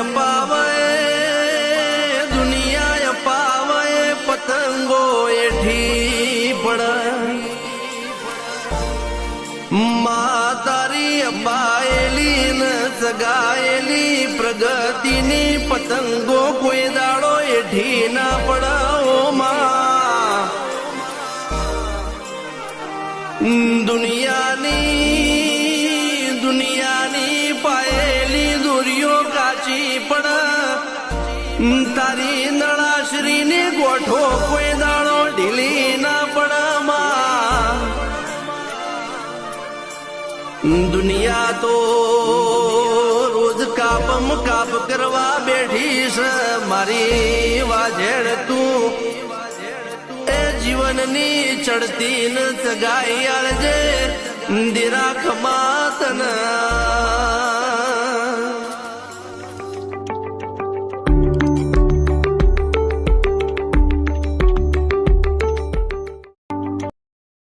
અપાવે દુનિયા અપાવે પતંગો એઠી પડ. મા તારી અપાયેલી ન સગાયેલી, પ્રગતિની પતંગો કોઈ દાડો એઠી ના પડાવો માં. દુનિયાની કાચી તારી તારી નળાશ્રીની ગોઠો કોઈ દાણો ઢીલી ના પણ દુનિયા તો રોજ કાપમ કાપ કરવા બેઠી છે મારી વાજેડ તું એ જીવનની ચડતી ન ચગાઈ આળજે. દિરાખ માતન.